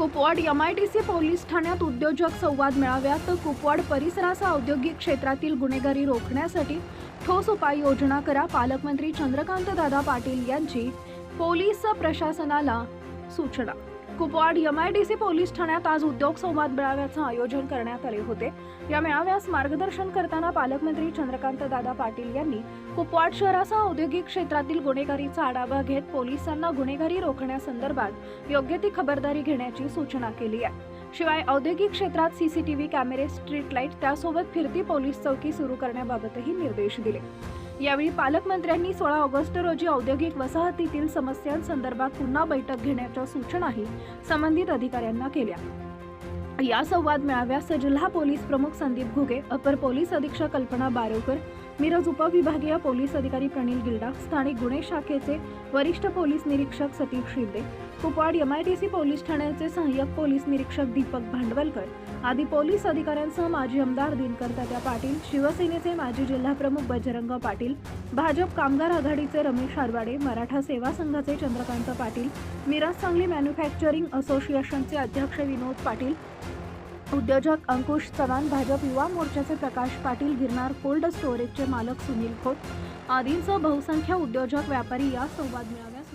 Kupwad M I T C police ठाण्यात उद्योजक संवाद मेळाव्यात कुपवाड परिसरासह औद्योगिक क्षेत्रातील गुन्हेगारी रोखण्यासाठी ठोस उपाययोजना करा. पालकमंत्री चंद्रकांत दादा पाटील यांची पोलीस प्रशासनाला सूचना. कुपवाड एमआयडीसी पोलीस ठाण्यात आज उद्योग संवाद मेळाव्याचं आयोजन करण्यात आले होते. या मेळाव्यास मार्गदर्शन करताना पालकमंत्री चंद्रकांत दादा पाटील यांनी कुपवाड शहरासह औद्योगिक क्षेत्रातील गुन्हेगारीचा आढावा घेत पोलिसांना गुन्हेगारी रोखण्यासंदर्भात योग्य ती खबरदारी घेण्याची सूचना केली आहे. शिवाय औद्योगिक क्षेत्रात सीसीटीव्ही कॅमेरे स्ट्रीट लाइट त्यासोबत फिरती पोलीस चौकी सुरू करण्याबाबतही निर्देश दिले. यावेळी पालकमंत्र्यांनी सोळा ऑगस्ट रोजी औद्योगिक वसाहतीतील समस्यांसंदर्भात पुन्हा बैठक घेण्याच्या सूचनाही संबंधित अधिकाऱ्यांना केल्या. या संवाद मेळाव्यास जिल्हा पोलीस प्रमुख संदीप घुगे अपर पोलीस अधीक्षक कल्पना बारोकर मिरज उपविभागीय पोलीस अधिकारी प्रणील गिल्डा स्थानिक गुन्हे शाखेचे वरिष्ठ पोलीस निरीक्षक सतीश शिंदे कुपवाड एमआयटीसी पोलीस ठाण्याचे सहाय्यक पोलीस निरीक्षक दीपक भांडवलकर आदी पोलीस अधिकाऱ्यांसह माजी आमदार दिनकर तात्या पाटील शिवसेनेचे माजी जिल्हाप्रमुख बजरंग पाटील भाजप कामगार आघाडीचे रमेश आरवाडे मराठा सेवा संघाचे चंद्रकांत पाटील मिरज सांगली मॅन्युफॅक्चरिंग असोसिएशनचे अध्यक्ष विनोद पाटील उद्योजक अंकुश चव्हाण भाजप युवा मोर्चाचे प्रकाश पाटील गिरणार कोल्ड स्टोरेजचे मालक सुनील खोत आदींसह बहुसंख्य उद्योजक व्यापारी या संवाद मेळाव्यात